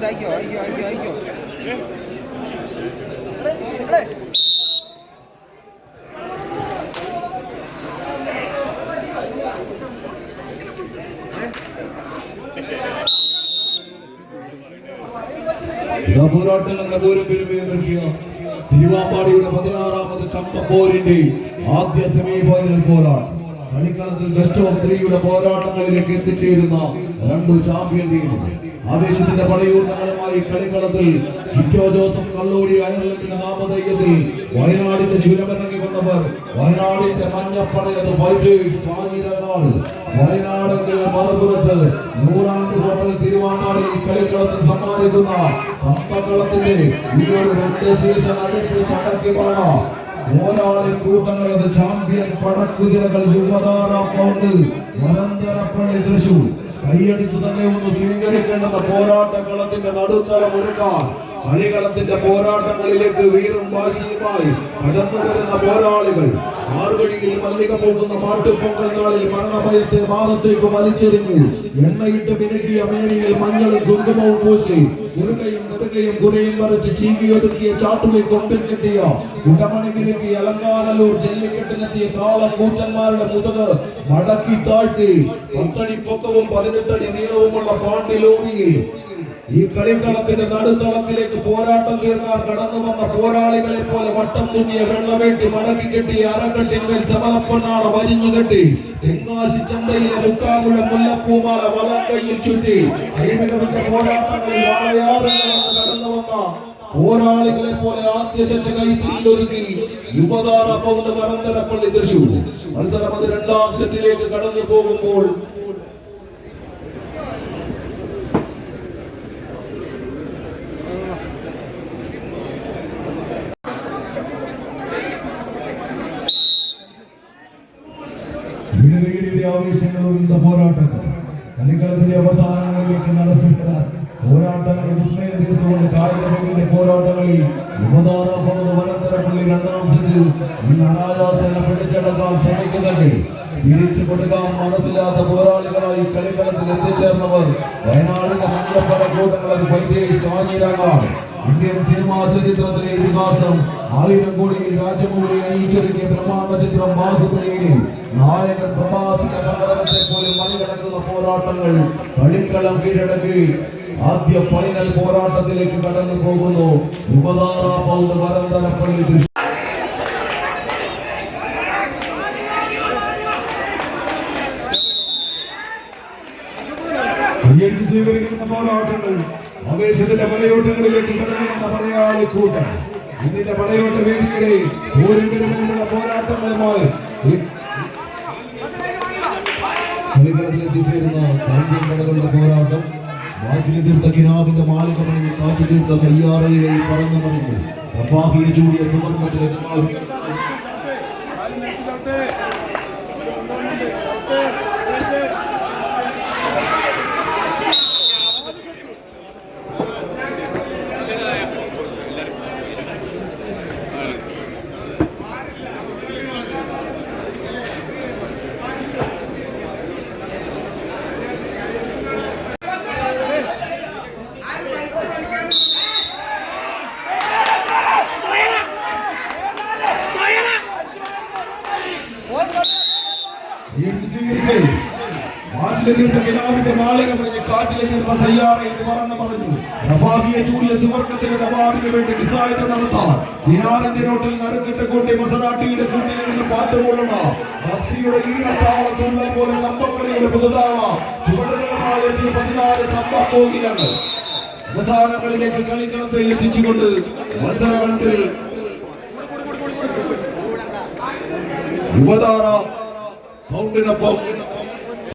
എന്നിട്ട് അയ്യോ അയ്യോ അയക്കോ ഇതാ പോരാട്ടങ്ങളുടെ പൂരം പെരുമയൊരുക്കിയ തിരുവാമ്പാടിയുടെ പതിനാറാമത് കമ്പപ്പോരിന്റെ ആദ്യ സെമി ഫൈനൽ പോരാട്ടം. കളിക്കളത്തിൽ ബെസ്റ്റ് ഓഫ് ത്രീയുടെ പോരാട്ടങ്ങളിലേക്ക് എത്തിച്ചേരുന്ന രണ്ടു ചാമ്പ്യൻ ടീമുകൾ ആവേശത്തിന്റെ പടയൂട്ടങ്ങളുമായി കളിക്കളത്തിൽ ജിറ്റോ ജോസഫ് കള്ളൂരി അയർലൻഡിന്റെ നാമധേയത്തിൽ വയനാടിന്റെ ചുരമിറങ്ങി വന്നവർ വയനാടിന്റെ മഞ്ഞപ്പടയത് ഫൈറ്റേഴ്സ് കാഞ്ഞിരങ്ങാട് വയനാടെങ്കിൽ മറുപുറത്ത് നൂറാണ്ട് ഹോട്ടൽ തിരുവാങ്ങാടിൽ കളിക്കളത്തിൽ സമ്മാനിക്കുന്ന കമ്പകളത്തിന്റെ ഈ ഒരു രണ്ട് സീസൺ അടുപ്പിച്ച് അടക്കി പറഞ്ഞ പോരാളി കൂട്ടങ്ങളത് ചാമ്പ്യൻ പടക്കുതിരകൾ യുവതാര പൗണ്ട് പള്ളി തൃശൂർ. കൈയടിച്ചു തന്നെ ഒന്ന് സ്വീകരിക്കേണ്ടത് പോരാട്ട കളത്തിന്റെ നടുത്തളം ഒരുക്കാൻ. കളികളത്തിന്റെ പോരാട്ടങ്ങളിലേക്ക് വീറും വാശിയുമായി കടന്നു വരുന്ന പോരാളികൾ. ആറുകടിയിൽ മല്ലിക പോകുന്ന മാട്ടുപൊങ്കൽ നാളിൽ മരണഭയത്തെ മാനത്തേക്ക് വലിച്ചെറിഞ്ഞു. എണ്ണയിട്ട് വിനകിയ മേനിയിൽ മഞ്ഞളും കുങ്കുമവും പൂശി. ചെറുകയും നെറുകയും കുരയും വരച്ച് ചീകിയൊതുക്കിയ ചാട്ടുളി കൊമ്പിൽ കെട്ടിയ ഉടമണി കിരുക്കി അലങ്കാനല്ലൂർ ജെല്ലിക്കെട്ടിലെത്തിയ കാളക്കൂറ്റന്മാരുടെ മുതക് മടക്കി താഴ്ത്തി. പത്തടി പൊക്കവും പതിനെട്ടടി നീളവുമുള്ള പാണ്ടി ലോറിയിൽ ഈ കളിക്കളത്തിന്റെ നടുത്തളത്തിലേക്ക് പോരാട്ടം തീർക്കാൻ കടന്നു വന്ന പോരാളികളെ പോലെ വട്ടം തുന്നിയ വെള്ളവേട്ടി മടക്കി കെട്ടി അരക്കെട്ടിന്മേൽ സമലപ്പൊന്നാട വരിഞ്ഞു കെട്ടി തെങ്ങാശി ചന്തയിലെ മുക്കാമുഴ മുല്ലപ്പൂമാല വലം കയ്യിൽ ചുറ്റി പോരാളികളെ പോലെ ആദ്യ സെറ്റ് കൈസിലൊരുക്കി യുവതാര പൗണ്ട് വരന്തരപ്പള്ളി തൃശൂർ. മത്സരം അത് രണ്ടാം സെറ്റിലേക്ക് കടന്നു പോകുമ്പോൾ ആവേശങ്ങളും പോരാട്ടം കളിക്കളത്തിന്റെ അവസാനങ്ങളിലേക്ക് നടത്തിയത് പോരാട്ടങ്ങൾ വിസ്മയം തീർത്തുകൊണ്ട് കായിക രംഗത്തെ പോരാട്ടങ്ങളിൽ യുവതാരപ്പുറത്ത് വനന്തരപ്പള്ളി രണ്ടാം സെറ്റിൽ ഇന്ന് അനായാസനെ പിടിച്ചെടുക്കാൻ ശ്രമിക്കുന്നെങ്കിൽ തിരിച്ചു കൊടുക്കാൻ മനസ്സില്ലാത്ത പോരാളികളായി കളിക്കളത്തിൽ എത്തിച്ചേർന്നവർ വയനാടിന്റെ മഞ്ഞപ്പട കൂട്ടങ്ങളിൽ ഫൈറ്റേഴ്സ് കാഞ്ഞിരങ്ങാട് ഇന്ത്യൻ സിനിമാ ചരിത്രത്തിലെ ഇതിഹാസം ആയിരം കോടിയിൽ രാജമൗലി അണിയിച്ചൊരുക്കിയ ബ്രഹ്മാണ്ട ചിത്രം ബാഹുബലിയിലെ നായകൻ പ്രഭാസിന്റെ പ്രകടനത്തെ പോലും മറികടക്കുന്ന പോരാട്ടങ്ങൾ കളിക്കളം കീഴടക്കി ആദ്യ ഫൈനൽ പോരാട്ടത്തിലേക്ക് കടന്നു പോകുന്നു. യുവതാര പൗണ്ട് വരന്തരപ്പള്ളി കയ്യടിച്ച് സ്വീകരിക്കുന്ന പോരാട്ടങ്ങൾ ആവേശത്തിന്റെ പടയോട്ടങ്ങളിലേക്ക് കടന്നു വന്ന പടയാളി കൂട്ടം. ഇതിന്റെ പടയോട്ട വേദികളിൽ പോരിന്റെ പോരാട്ടങ്ങളുമായി പടകളുടെ പോരാട്ടം. മാറ്റിന് തീർത്ത തീർത്ത ഈണത്താളത്തുള്ള പോലെ കമ്പക്കളിയുടെ പുതുതാവ ചുവടുകളുമായി പതിനാല് കമ്പക്കോകിലങ്ങൾ അവസാനങ്ങളിലേക്ക് കളിക്കളത്തെ എത്തിച്ചുകൊണ്ട് മത്സരഗണത്തിൽ യുവതാര പൗണ്ടിനൊപ്പം